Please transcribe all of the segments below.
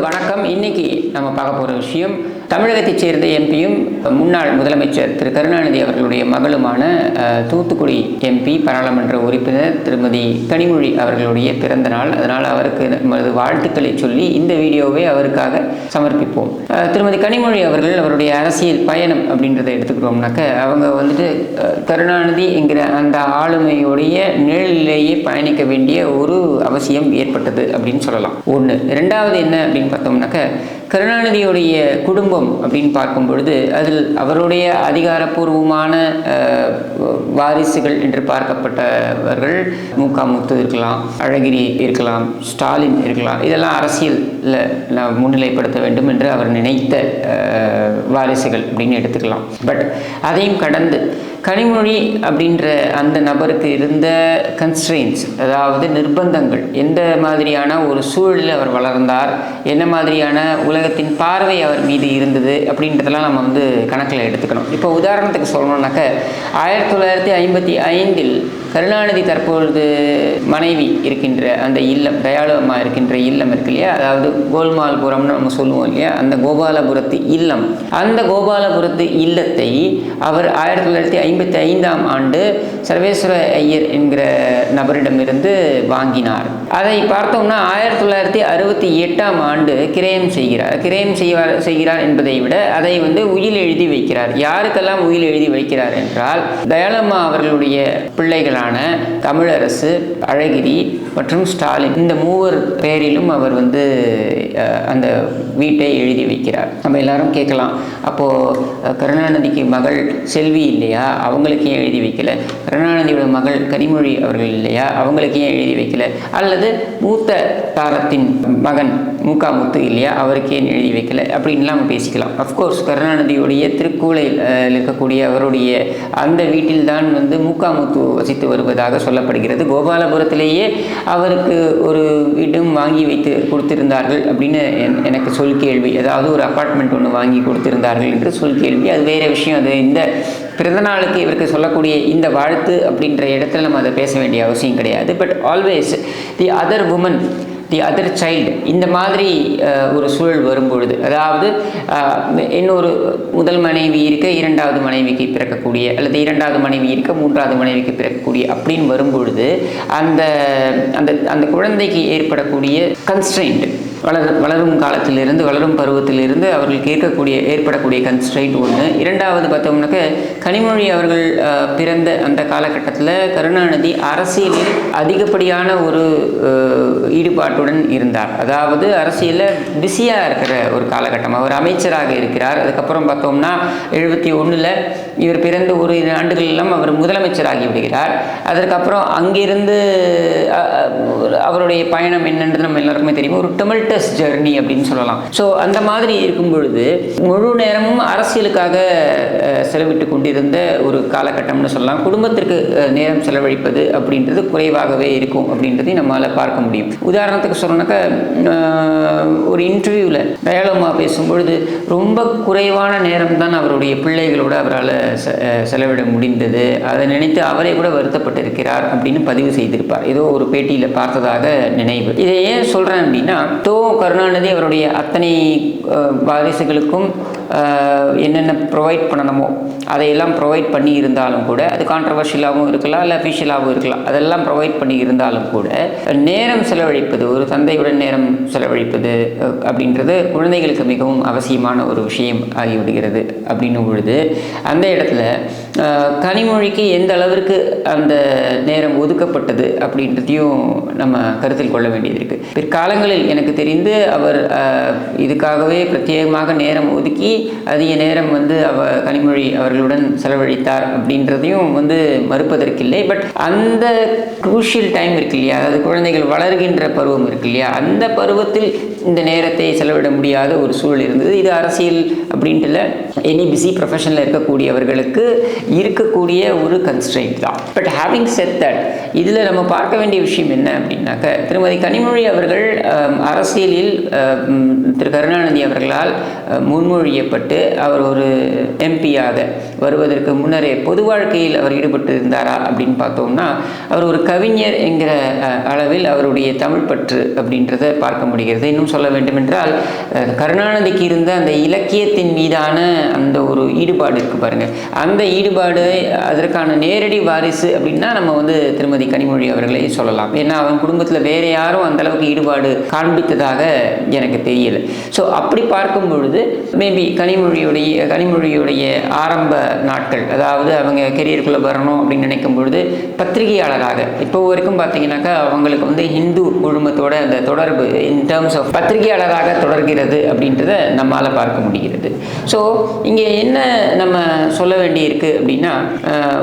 வணக்கம். இன்னைக்கு நம்ம பார்க்க போகிற விஷயம் தமிழகத்தைச் சேர்ந்த எம்பியும் முன்னாள் முதலமைச்சர் திரு. கருணாநிதி அவர்களுடைய மகளுமான தூத்துக்குடி எம்பி பாராளுமன்ற உறுப்பினர் திருமதி கனிமொழி அவர்களுடைய பிறந்த நாள். அதனால் அவருக்கு நமது வாழ்த்துக்களை சொல்லி இந்த வீடியோவை அவருக்காக சமர்ப்பிப்போம். திருமதி கனிமொழி அவர்கள் அவருடைய அரசியல் பயணம் அப்படின்றத எடுத்துக்கிட்டோம்னாக்க அவங்க வந்துட்டு கருணாநிதி என்கிற அந்த ஆளுமையுடைய நிழலிலேயே பயணிக்க வேண்டிய ஒரு அவசியம் ஏற்பட்டது அப்படின்னு சொல்லலாம். ஒன்று ரெண்டாவது என்ன அப்படின்னு பார்த்தோம்னாக்க கருணாநிதியுடைய குடும்பம் அப்படின்னு பார்க்கும் பொழுது அதில் அவருடைய அதிகாரப்பூர்வமான வாரிசுகள் என்று பார்க்கப்பட்டவர்கள் மூகா முத்து இருக்கலாம் அழகிரி இருக்கலாம் ஸ்டாலின் இருக்கலாம். இதெல்லாம் அரசியலில் நாம் முன்னிலைப்படுத்த வேண்டும் என்று அவர் நினைத்த வாரிசுகள் அப்படின்னு எடுத்துக்கலாம். பட் அதையும் கடந்து கனிமொழி அப்படின்ற அந்த நபருக்கு இருந்த கன்ஸ்ட்ரெயின்ஸ் அதாவது நிர்பந்தங்கள் எந்த மாதிரியான ஒரு சூழலில் அவர் வளர்ந்தார் என்ன மாதிரியான உலகத்தின் பார்வை அவர் மீது இருந்தது அப்படின்றதெல்லாம் நம்ம வந்து கணக்கில் எடுத்துக்கணும். இப்போ உதாரணத்துக்கு சொல்லணும்னாக்க ஆயிரத்தி தொள்ளாயிரத்தி ஐம்பத்தி ஐந்தில் கருணாநிதி தற்பொழுது மனைவி இருக்கின்ற அந்த இல்லம் தயாளு அம்மா இருக்கின்ற இல்லம் இருக்கு இல்லையா? அதாவது கோல்மால்புரம்னு நம்ம சொல்லுவோம் இல்லையா? அந்த கோபாலபுரத்து இல்லம். அந்த கோபாலபுரத்து இல்லத்தை அவர் ஆயிரத்தி தொள்ளாயிரத்தி ஐம்பத்தி ஐந்தாம் ஆண்டு சர்வேஸ்வர ஐயர் என்கிற நபரிடமிருந்து வாங்கினார். அதை பார்த்தோம்னா ஆயிரத்தி தொள்ளாயிரத்தி அறுபத்தி எட்டாம் ஆண்டு கிரயம் செய்கிறார். கிரயம் செய்வார் செய்கிறார் என்பதை விட அதை வந்து உயில் எழுதி வைக்கிறார். யாருக்கெல்லாம் உயில் எழுதி வைக்கிறார் என்றால் தயாளம்மா அவர்களுடைய பிள்ளைகளான தமிழரசு அழகிரி மற்றும் ஸ்டாலின் இந்த மூவர் பெயரிலும் அவர் வந்து அந்த வீட்டை எழுதி வைக்கிறார். நம்ம எல்லாரும் கேட்கலாம். அப்போது கருணாநிதிக்கு மகள் செல்வி இல்லையா? அவங்களுக்கு ஏன் எழுதி வைக்கல. கருணாநிதியோட மகள் கனிமொழி அவர்கள் இல்லையா? அவங்களுக்கு ஏன் எழுதி வைக்கல. அல்லது மூத்த தாரத்தின் மகன் மூகா முத்து இல்லையா? அவருக்கு ஏன் எழுதி வைக்கல. அப்படின்லாம் பேசிக்கலாம். அஃப்கோர்ஸ் கருணாநிதியுடைய திருக்கூளை இருக்கக்கூடிய அவருடைய அந்த வீட்டில்தான் வந்து மூகா முத்து வசித்து வருவதாக சொல்லப்படுகிறது. கோபாலபுரத்திலேயே அவருக்கு ஒரு வீடும் வாங்கி வைத்து கொடுத்திருந்தார்கள் அப்படின்னு எனக்கு சொல் கேள்வி. அதாவது ஒரு அப்பார்ட்மெண்ட் ஒன்று வாங்கி கொடுத்திருந்தார்கள் என்று சொல் கேள்வி. அது வேறு விஷயம். அது இந்த பிறந்தநாளுக்கு இவருக்கு சொல்லக்கூடிய இந்த வாழ்த்து அப்படின்ற இடத்துல நம்ம அதை பேச வேண்டிய அவசியம் கிடையாது. But always the other woman the other child இந்த மாதிரி ஒரு சூழல் வரும்பொழுது அதாவது இன்னொரு முதல் மனைவி இருக்க இரண்டாவது மனைவிக்கு பிறக்கக்கூடிய அல்லது இரண்டாவது மனைவி இருக்க மூன்றாவது மனைவிக்கு பிறக்கக்கூடிய அப்படின்னு வரும்பொழுது அந்த அந்த அந்த குழந்தைக்கு ஏற்படக்கூடிய கன்ஸ்ட்ரெயின்ட் வளர் வளரும் காலத்திலிருந்து வளரும் பருவத்திலிருந்து அவர்களுக்கு கேட்கக்கூடிய ஏற்படக்கூடிய கன்ஸ்ட்ரெயின்ட் ஒன்று இரண்டாவது பார்த்தோம்னாக்க கனிமொழி அவர்கள் பிறந்த அந்த காலகட்டத்தில் கருணாநிதி அரசியலில் அதிகப்படியான ஒரு ஈடுபாட்டுடன் இருந்தார். அதாவது அரசியலில் பிஸியாக இருக்கிற ஒரு காலகட்டம். அவர் அமைச்சராக இருக்கிறார். அதுக்கப்புறம் பார்த்தோம்னா எழுபத்தி ஒன்றில் இவர் பிறந்த ஒரு இரு ஆண்டுகள் எல்லாம் அவர் முதலமைச்சராகி விடுகிறார். அதற்கப்புறம் அங்கிருந்து அவருடைய பயணம் என்னன்றது நம்ம எல்லாருக்குமே தெரியும். ஒரு டொமல்டஸ் ஜெர்னி அப்படின்னு சொல்லலாம். ஸோ அந்த மாதிரி இருக்கும் பொழுது முழு நேரமும் அரசியலுக்காக செலவிட்டு கொண்டிருந்த ஒரு காலகட்டம்னு சொல்லலாம். குடும்பத்திற்கு நேரம் செலவழிப்பது அப்படின்றது குறைவாகவே இருக்கும் அப்படின்றதையும் நம்மளால் பார்க்க முடியும். உதாரணத்துக்கு சொல்லணும்னாக்கா ஒரு இன்டர்வியூவில் டயலோமா பேசும்பொழுது ரொம்ப குறைவான நேரம் தான் அவருடைய பிள்ளைகளோட அவரால் செ- செலவிட முடிந்தது. அதை நினைத்து அவரே கூட வருத்தப்பட்டிருக்கிறார் அப்படின்னு பதிவு செய்திருப்பார். ஏதோ ஒரு பேட்டியில் பார்த்ததாக நினைவு. இதை ஏன் சொல்கிறேன் அப்படின்னா அப்போது கருணாநிதி அவருடைய அத்தனை வாரிசுகளுக்கும் என்னென்ன ப்ரொவைட் பண்ணணுமோ அதையெல்லாம் ப்ரொவைட் பண்ணி இருந்தாலும் கூட அது கான்ட்ரவர்ஷியலாகவும் இருக்கலாம் இல்லை அஃபிஷியலாகவும் இருக்கலாம் அதெல்லாம் ப்ரொவைட் பண்ணி இருந்தாலும் கூட நேரம் செலவழிப்பது ஒரு தந்தையுடன் நேரம் செலவழிப்பது அப்படின்றது குழந்தைகளுக்கு மிகவும் அவசியமான ஒரு விஷயம் ஆகிவிடுகிறது. அப்படின்னும் பொழுது அந்த இடத்துல கனிமொழிக்கு எந்த அளவிற்கு அந்த நேரம் ஒதுக்கப்பட்டது அப்படின்றதையும் நம்ம கருத்தில் கொள்ள வேண்டியது இருக்குது பிற்காலங்களில் எனக்கு தெரிந்து அவர் இதுக்காகவே பிரத்யேகமாக நேரம் ஒதுக்கி அதிக நேரம் வந்து அவ கனிமொழி அவர்களுடன் செலவழித்தார் அப்படின்றதையும் வந்து மறுப்பதற்கில்லை. பட் அந்த குரூஷியல் டைம் இருக்கு இல்லையா? அதாவது குழந்தைகள் வளர்கின்ற பருவம் இருக்கு இல்லையா? அந்த பருவத்தில் இந்த நேரத்தை செலவிட முடியாத ஒரு சூழல் இருந்தது. இது அரசியல் அப்படின்ட்டு அப்படின்ட்டுல எனி பிஸி ப்ரொஃபஷனில் இருக்கக்கூடியவர்களுக்கு இருக்கக்கூடிய ஒரு கன்ஸ்ட்ரெயின்ட் தான். பட் ஹேவிங் செட் தட் இதில் நம்ம பார்க்க வேண்டிய விஷயம் என்ன அப்படின்னாக்க திருமதி கனிமொழி அவர்கள் அரசியலில் திரு கருணாநிதி அவர்களால் முன்மொழியப்பட்டு அவர் ஒரு எம்பியாக வருவதற்கு முன்னரே பொது வாழ்க்கையில் அவர் ஈடுபட்டு இருந்தாரா அப்படின்னு பார்த்தோம்னா அவர் ஒரு கவிஞர் என்கிற அளவில் அவருடைய தமிழ் பற்று அப்படின்றத பார்க்க முடிகிறது. இன்னும் சொல்ல வேண்டுமென்றால் என்றால் கருணாநிதிக்கு இருந்த அந்த இலக்கியத்தின் மீதான அந்த ஒரு ஈடுபாடு இருக்குது பாருங்கள் அந்த ஈடுபாடு அதற்கான நேரடி வாரிசு அப்படின்னா நம்ம வந்து திருமதி கனிமொழி அவர்களை சொல்லலாம். ஏன்னா அவன் குடும்பத்தில் வேறு யாரும் அந்தளவுக்கு ஈடுபாடு காண்பித்ததாக எனக்கு தெரியல. ஸோ அப்படி பார்க்கும் பொழுது மேபி கனிமொழியுடைய கனிமொழியுடைய ஆரம்ப நாட்கள் அதாவது அவங்க கெரியருக்குள்ளே வரணும் அப்படின்னு நினைக்கும் பொழுது பத்திரிகையாளராக இப்போ வரைக்கும் பார்த்தீங்கன்னாக்கா அவங்களுக்கு வந்து ஹிந்து குழுமத்தோட அந்த தொடர்பு இன் டேர்ம்ஸ் ஆஃப் பத்திரிகையாளராக தொடர்கிறது அப்படின்றத நம்மால் பார்க்க முடிகிறது. ஸோ இங்கே என்ன நம்ம சொல்ல வேண்டியிருக்கு அப்படின்னா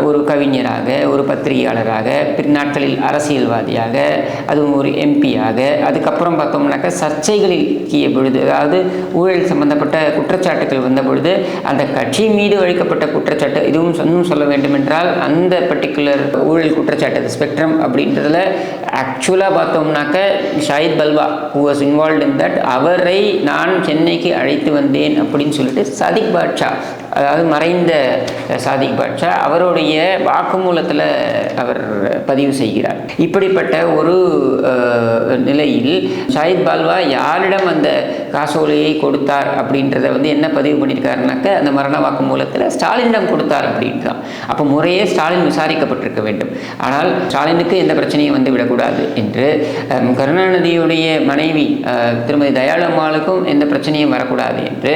ஒரு கவிஞராக ஒரு பத்திரிகையாளராக பின்னாட்களில் அரசியல்வாதியாக அதுவும் ஒரு எம்பியாக அதுக்கப்புறம் பார்த்தோம்னாக்கா சர்ச்சைகளில் கீய பொழுது அதாவது ஊழல் சம்பந்தப்பட்ட குற்றச்சாட்டுகள் வந்த பொழுது அந்த கட்சி மீது அளிக்கப்பட்ட குற்றச்சாட்டு இதுவும் இன்னும் சொல்ல வேண்டுமென்றால் அந்த பர்டிகுலர் ஊழல் குற்றச்சாட்டு ஸ்பெக்ட்ரம் அப்படின்றதுல ஆக்சுவலாக பார்த்தோம்னாக்க Shahid Balwa who was involve in that அவரை நான் சென்னைக்கு அழைத்து வந்தேன் அப்படின்னு சொல்லிட்டு சாதிக் பாட்ஷா அதாவது மறைந்த சாதிக் பாட்ஷா அவருடைய வாக்குமூலத்தில் அவர் பதிவு செய்கிறார். இப்படிப்பட்ட ஒரு நிலையில் ஷாஹித் பால்வா யாரிடம் அந்த காசோலையை கொடுத்தார் அப்படின்றத வந்து என்ன பதிவு பண்ணியிருக்காருனாக்க அந்த மரண வாக்குமூலத்தில் ஸ்டாலினிடம் கொடுத்தார் அப்படின்ட்டு தான் அப்போ முறையே ஸ்டாலின் விசாரிக்கப்பட்டிருக்க வேண்டும். ஆனால் ஸ்டாலினுக்கு எந்த பிரச்சனையும் வந்து விடக்கூடாது என்று கருணாநிதியுடைய மனைவி திருமதி தயாளம்மாளுக்கும் எந்த பிரச்சனையும் வரக்கூடாது என்று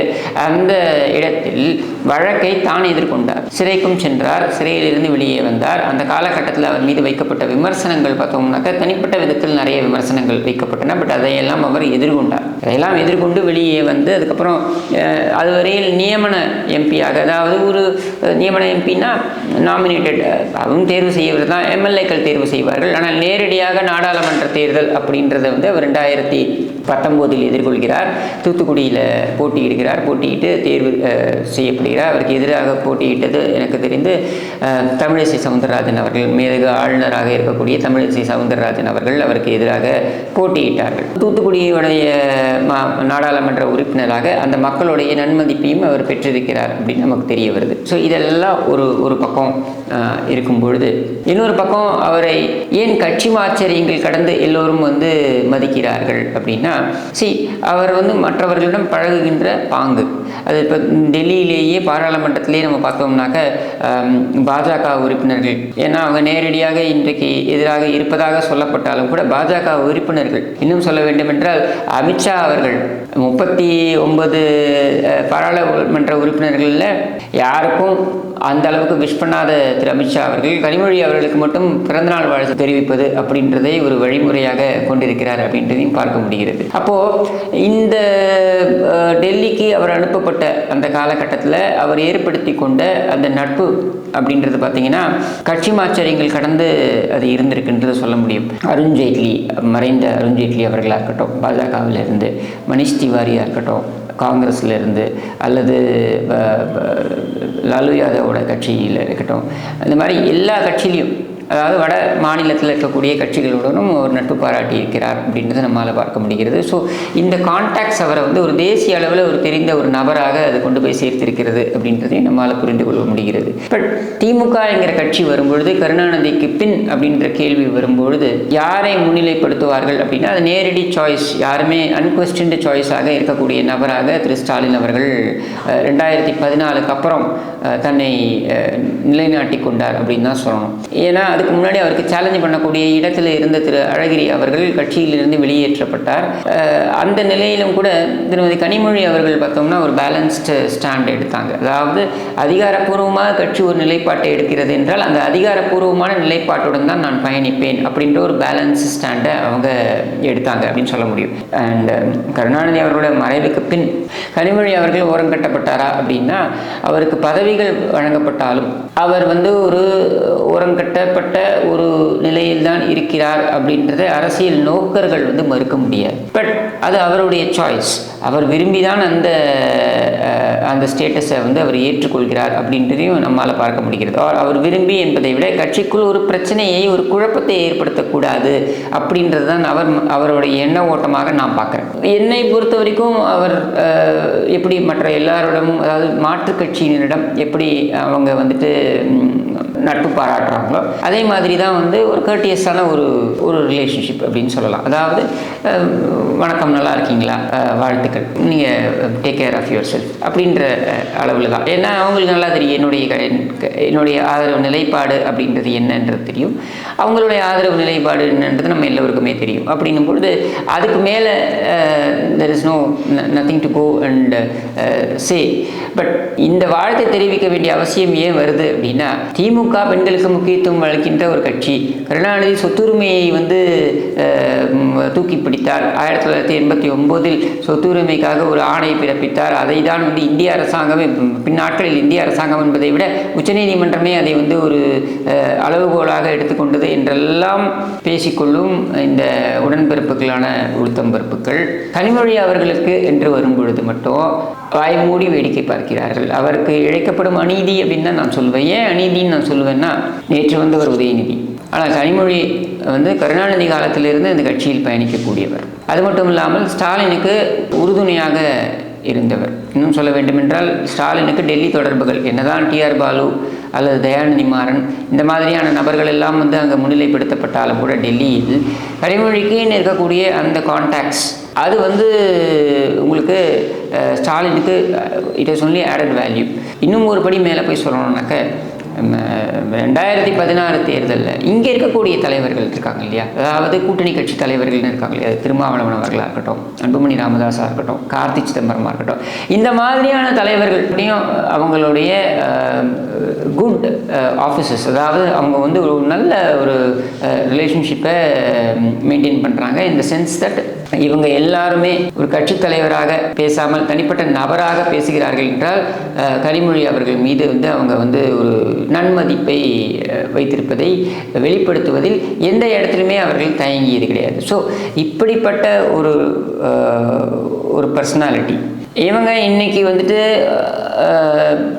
அந்த இடத்தில் வழக்கை தான் எதிர்கொண்டார். சிறைக்கும் சென்றார் சிறையிலிருந்து வெளியே வந்தார். அந்த காலகட்டத்தில் அவர் மீது வைக்கப்பட்ட விமர்சனங்கள் பார்த்தோம்னாக்கா தனிப்பட்ட விதத்தில் நிறைய விமர்சனங்கள் வைக்கப்பட்டன. பட் அதையெல்லாம் அவர் எதிர்கொண்டார். அதையெல்லாம் எதிர்கொண்டு வெளியே வந்து அதுக்கப்புறம் அதுவரையில் நியமன எம்பியாக அதாவது ஒரு நியமன எம்பின்னா நாமினேட்டட் அதுவும் தேர்வு செய்வது தான் எம்எல்ஏக்கள் தேர்வு செய்வார்கள். ஆனால் நேரடியாக நாடாளுமன்ற தேர்தல் அப்படின்றத வந்து அவர் ரெண்டாயிரத்தி பத்தொம்போதில் எதிர்கொள்கிறார். தூத்துக்குடியில் போட்டியிடுகிறார். போட்டியிட்டு தேர்வு செய்யப்படுகிறார். அவருக்கு எதிராக போட்டியிட்டது எனக்கு தெரிந்து தமிழிசை சவுந்தரராஜன் அவர்கள் மேதகு ஆளுநராக இருக்கக்கூடிய தமிழிசை சவுந்தரராஜன் அவர்கள் அவருக்கு எதிராக போட்டியிட்டார்கள். தூத்துக்குடியுடைய நாடாளுமன்ற உறுப்பினராக அந்த மக்களுடைய நன்மதிப்பையும் அவர் பெற்றிருக்கிறார் அப்படின்னு நமக்கு தெரிய வருது. ஸோ இதெல்லாம் ஒரு ஒரு பக்கம் இருக்கும் பொழுது. இன்னொரு பக்கம் அவரை ஏன் கட்சி மாச்சரியங்கள் கடந்து எல்லோரும் வந்து மதிக்கிறார்கள் அப்படின்னா சி அவர் வந்து மற்றவர்களிடம் பழகுகின்ற பாங்கு. அது இப்போ டெல்லியிலேயே பாராளுமன்றத்திலேயே நம்ம பார்த்தோம்னா ஆம், பாஜக உறுப்பினர்கள். ஏன்னா அவங்க நேரடியாக இன்றைக்கு எதிராக இருப்பதாக சொல்லப்பட்டாலும் கூட பாஜக உறுப்பினர்கள். இன்னும் சொல்ல வேண்டுமென்றால் அமித்ஷா அவர்கள் முப்பத்தி ஒன்பது பாராளுமன்ற உறுப்பினர்களில் யாருக்கும் அந்த அளவுக்கு விஷ் பண்ணாத திரு அமித்ஷா அவர்கள் கனிமொழி அவர்களுக்கு மட்டும் பிறந்தநாள் வாழ்த்து தெரிவிப்பது அப்படின்றதை ஒரு வழிமுறையாக கொண்டிருக்கிறார் அப்படின்றதையும் பார்க்க முடிகிறது. அப்போ இந்த டெல்லிக்கு அவர் அனுப்பப்பட்ட அந்த காலகட்டத்தில் அவர் ஏற்படுத்தி கொண்ட அந்த நட்பு அப்படின்றது பார்த்தீங்கன்னா கட்சி மாச்சரியங்கள் கடந்து அது இருந்திருக்குன்றது சொல்ல முடியும். அருண்ஜேட்லி மறைந்த அருண்ஜேட்லி அவர்களாக இருக்கட்டும் பாஜகவில் இருந்து மணிஷ் திவாரியாக இருக்கட்டும் காங்கிரஸில் இருந்து அல்லது லாலு யாதவோட கட்சியில் இருக்கட்டும் இந்த மாதிரி எல்லா கட்சியிலையும் அதாவது வட மாநிலத்தில் இருக்கக்கூடிய கட்சிகளுடனும் ஒரு நட்பு பாராட்டி இருக்கிறார் அப்படின்றத நம்மளால் பார்க்க முடிகிறது. ஸோ இந்த கான்டாக்ட்ஸ் அவரை வந்து ஒரு தேசிய அளவில் ஒரு தெரிந்த ஒரு நபராக அது கொண்டு போய் சேர்த்திருக்கிறது அப்படின்றதையும் நம்மளால் புரிந்து கொள்ள முடிகிறது. பட் திமுக என்கிற கட்சி வரும்பொழுது கருணாநிதிக்கு பின் அப்படின்ற கேள்வி வரும்பொழுது யாரை முன்னிலைப்படுத்துவார்கள் அப்படின்னா அது நேரடி சாய்ஸ் யாருமே அன்கொஸ்டின்டு சாய்ஸாக இருக்கக்கூடிய நபராக திரு ஸ்டாலின் அவர்கள் ரெண்டாயிரத்தி பதினாலுக்கு அப்புறம் தன்னை நிலைநாட்டி கொண்டார் அப்படின்னு தான் சொல்லணும். ஏன்னா அதுக்கு முன்னாடி அவருக்கு சேலஞ்ச் பண்ணக்கூடிய இடத்துல இருந்த திரு அழகிரி அவர்கள் கட்சியிலிருந்து வெளியேற்றப்பட்டார். அந்த நிலையிலும் கூட திருமதி கனிமொழி அவர்கள் பார்த்தோம்னா ஒரு பேலன்ஸ்டு ஸ்டாண்ட் எடுத்தாங்க. அதாவது அதிகாரப்பூர்வமாக கட்சி ஒரு நிலைப்பாட்டை எடுக்கிறது என்றால் அந்த அதிகாரப்பூர்வமான நிலைப்பாட்டுடன் தான் நான் பயணிப்பேன் அப்படின்ற ஒரு பேலன்ஸ் ஸ்டாண்டை அவங்க எடுத்தாங்க அப்படின்னு சொல்ல முடியும். அண்ட் கருணாநிதி அவர்களுடைய மறைவுக்கு பின் கனிமொழி அவர்கள் ஓரம் கட்டப்பட்டாரா அப்படின்னா அவருக்கு பதவிகள் வழங்கப்பட்டாலும் அவர் வந்து ஒரு ஓரம் கட்டப்பட்ட தாழ்த்தப்பட்ட ஒரு நிலையில் தான் இருக்கிறார் அப்படின்றத அரசியல் நோக்கர்கள் வந்து மறுக்க முடியாது. பட் அது அவருடைய சாய்ஸ் அவர் விரும்பி தான் அந்த அந்த ஸ்டேட்டஸை வந்து அவர் ஏற்றுக்கொள்கிறார் அப்படின்றதையும் நம்மால் பார்க்க முடிகிறது. அவர் விரும்பி என்பதை விட கட்சிக்குள் ஒரு பிரச்சனையை ஒரு குழப்பத்தை ஏற்படுத்தக்கூடாது அப்படின்றது தான் அவர் அவருடைய எண்ண ஓட்டமாக நான் பார்க்குறேன். என்னை பொறுத்த வரைக்கும் அவர் எப்படி மற்ற எல்லாரோடமும் அதாவது மாற்றுக் கட்சியினரிடம் எப்படி அவங்க வந்துட்டு நட்பு பாராட்டுறாங்களோ அதே மாதிரி தான் வந்து ஒரு கர்டியஸான ஒரு ஒரு ரிலேஷன்ஷிப் அப்படின்னு சொல்லலாம். அதாவது வணக்கம் நல்லா இருக்கீங்களா? வாழ்த்துக்கள். நீங்கள் take care of yourself அப்படின்ற அளவில் தான் ஏன்னா அவங்களுக்கு நல்லா தெரியும் என்னுடைய க- என்னுடைய ஆதரவு நிலைப்பாடு அப்படின்றது என்னன்றது தெரியும். அவங்களுடைய ஆதரவு நிலைப்பாடு என்னன்றது நம்ம எல்லோருக்குமே தெரியும். அப்படின்னும் பொழுது அதுக்கு மேலே there is no nothing to go and say but இந்த வாழ்த்தை தெரிவிக்க வேண்டிய அவசியம் ஏன் வருது அப்படின்னா திமுக பெண்களுக்கு முக்கியத்துவம் அளிக்கின்ற ஒரு கட்சி கருணாநிதி சொத்துரிமையை வந்து தூக்கி பிடித்தார். ஆயிரத்தி தொள்ளாயிரத்தி எண்பத்தி ஒம்போதில் சொத்துரிமைக்காக ஒரு ஆணை பிறப்பித்தார். அதை தான் வந்து இந்திய அரசாங்கமே பின்னாட்களில் இந்திய அரசாங்கம் என்பதை விட உச்சநீதிமன்றமே அதை வந்து ஒரு அளவுகோலாக எடுத்துக்கொண்டது என்றெல்லாம் பேசிக்கொள்ளும் இந்த உடன்பிறப்புகளான உளுத்தம்பருப்புகள் கனிமொழி அவர்களுக்கு என்று வரும்பொழுது மட்டும் வாய்மூடி வேடிக்கை பார்க்கிறார்கள். அவருக்கு இழைக்கப்படும் அநீதி அப்படின்னு தான் நான் சொல்வேன். ஏன் அநீதின்னு நான் சொல்லுவேன்னா நேற்று வந்தவர் உதயநிதி. ஆனால் கனிமொழி வந்து கருணாநிதி காலத்திலிருந்து இந்த கட்சியில் பயணிக்கக்கூடியவர். அது மட்டும் இல்லாமல் ஸ்டாலினுக்கு உறுதுணையாக இருந்தவர். இன்னும் சொல்ல வேண்டுமென்றால் ஸ்டாலினுக்கு டெல்லி தொடர்புகள் என்னதான் டிஆர் பாலு அல்லது தயாநிதி மாறன் இந்த மாதிரியான நபர்கள் எல்லாம் வந்து அங்கே முன்னிலைப்படுத்தப்பட்டாலும் கூட டெல்லியில் கனிமொழிக்குன்னு இருக்கக்கூடிய அந்த கான்டாக்ட்ஸ் அது வந்து உங்களுக்கு ஸ்டாலினுக்கு it is only added value இன்னும் ஒரு படி மேலே போய் சொல்லணும்னாக்க ரெண்டாயிரத்தி பதினாறு தேர்தலில் இங்கே இருக்கக்கூடிய தலைவர்கள் இருக்காங்க இல்லையா? அதாவது கூட்டணி கட்சி தலைவர்கள்னு இருக்காங்க இல்லையா? திருமாவளவன் அவர்களாக இருக்கட்டும் அன்புமணி ராமதாஸாக இருக்கட்டும் கார்த்தி சிதம்பரமாக இருக்கட்டும். இந்த மாதிரியான தலைவர்கள் அவங்களுடைய குட் ஆஃபீஸஸ் அதாவது அவங்க வந்து ஒரு நல்ல ஒரு ரிலேஷன்ஷிப்பை மெயின்டைன் பண்ணுறாங்க இந்த சென்ஸ் தட் இவங்க எல்லாருமே ஒரு கட்சி தலைவராக பேசாமல் தனிப்பட்ட நபராக பேசுகிறார்கள் என்றால் கனிமொழி அவர்கள் மீது வந்து அவங்க வந்து ஒரு நன்மதிப்பை வைத்திருப்பதை வெளிப்படுத்துவதில் எந்த இடத்துலையுமே அவர்கள் தயங்கியது கிடையாது. ஸோ இப்படிப்பட்ட ஒரு ஒரு பர்சனாலிட்டி இவங்க இன்னைக்கு வந்துட்டு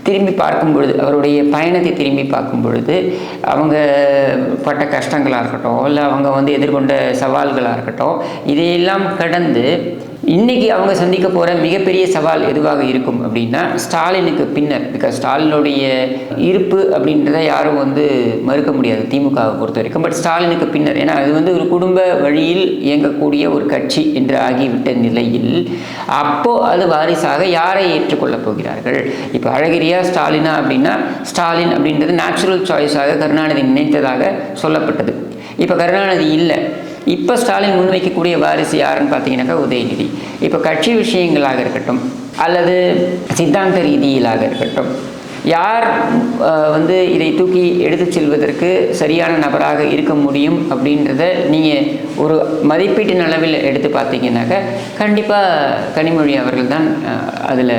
திரும்பி பார்க்கும் பொழுது அவருடைய பயணத்தை திரும்பி பார்க்கும் பொழுது அவங்க பட்ட கஷ்டங்களாக இருக்கட்டும் இல்லை அவங்க வந்து எதிர்கொண்ட சவால்களாக இருக்கட்டும் இதையெல்லாம் கடந்து இன்றைக்கி அவங்க சந்திக்க போகிற மிகப்பெரிய சவால் எதுவாக இருக்கும் அப்படின்னா ஸ்டாலினுக்கு பின்னர் பிகாஸ் ஸ்டாலினுடைய இருப்பு அப்படின்றத யாரும் வந்து மறுக்க முடியாது திமுகவை பொறுத்த வரைக்கும். பட் ஸ்டாலினுக்கு பின்னர் ஏன்னா அது வந்து ஒரு குடும்ப வழியில் இயங்கக்கூடிய ஒரு கட்சி என்று ஆகிவிட்ட நிலையில் அப்போது அது வாரிசாக யாரை ஏற்றுக்கொள்ளப் போகிறார்கள்? இப்போ அழகிரியா ஸ்டாலினா அப்படின்னா ஸ்டாலின் அப்படின்றது நேச்சுரல் சாய்ஸாக கருணாநிதி நினைத்ததாக சொல்லப்பட்டது. இப்போ கருணாநிதி இல்லை. இப்போ ஸ்டாலின் முன்வைக்கக்கூடிய வாரிசு யாருன்னு பார்த்தீங்கன்னாக்கா உதயநிதி. இப்போ கட்சி விஷயங்களாக இருக்கட்டும் அல்லது சித்தாந்த ரீதியிலாக இருக்கட்டும் யார் வந்து இதை தூக்கி எடுத்து செல்வதற்கு சரியான நபராக இருக்க முடியும் அப்படின்றத நீங்கள் ஒரு மதிப்பீட்டின் அளவில் எடுத்து பார்த்தீங்கன்னாக்க கண்டிப்பாக கனிமொழி அவர்கள் தான் அதில்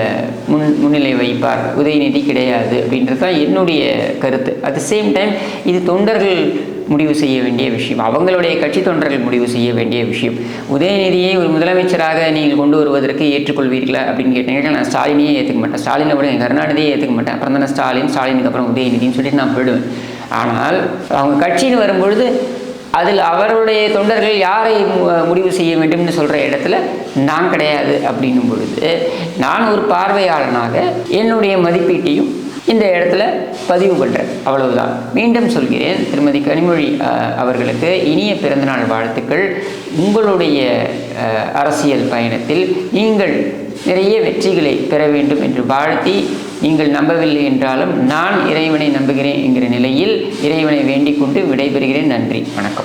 முன் முன்னிலை வைப்பார் உதயநிதி கிடையாது அப்படின்றது தான் என்னுடைய கருத்து. அட் த சேம் டைம் இது தொண்டர்கள் முடிவு செய்ய வேண்டிய விஷயம். அவங்களுடைய கட்சி தொண்டர்கள் முடிவு செய்ய வேண்டிய விஷயம். உதயநிதியை ஒரு முதலமைச்சராக நீங்கள் கொண்டு வருவதற்கு ஏற்றுக்கொள்வீர்களா அப்படின்னு கேட்டீங்கன்னா நான் ஸ்டாலினையே ஏற்றுக்க மாட்டேன். ஸ்டாலினை விட என் கருணாநிதியே ஏற்றுக்க மாட்டேன். அப்புறம் தானே ஸ்டாலின் ஸ்டாலினுக்கு அப்புறம் உதயநிதின்னு சொல்லிட்டு நான் போயிடுவேன். ஆனால் அவங்க கட்சின்னு வரும்பொழுது அதில் அவருடைய தொண்டர்கள் யாரை மு- முடிவு செய்ய வேண்டும்னு சொல்கிற இடத்துல நான் கிடையாது அப்படின்னும் பொழுது நான் ஒரு பார்வையாளனாக என்னுடைய மதிப்பீட்டையும் இந்த இடத்துல பதிவு பண்ணுறேன் அவ்வளவுதான். மீண்டும் சொல்கிறேன் திருமதி கனிமொழி அவர்களுக்கு இனிய பிறந்தநாள் வாழ்த்துக்கள். உங்களுடைய அரசியல் பயணத்தில் நீங்கள் நிறைய வெற்றிகளை பெற வேண்டும் என்று வாழ்த்தி நீங்கள் நம்பவில்லை என்றாலும் நான் இறைவனை நம்புகிறேன் என்கிற நிலையில் இறைவனை வேண்டிக் கொண்டு விடைபெறுகிறேன். நன்றி. வணக்கம்.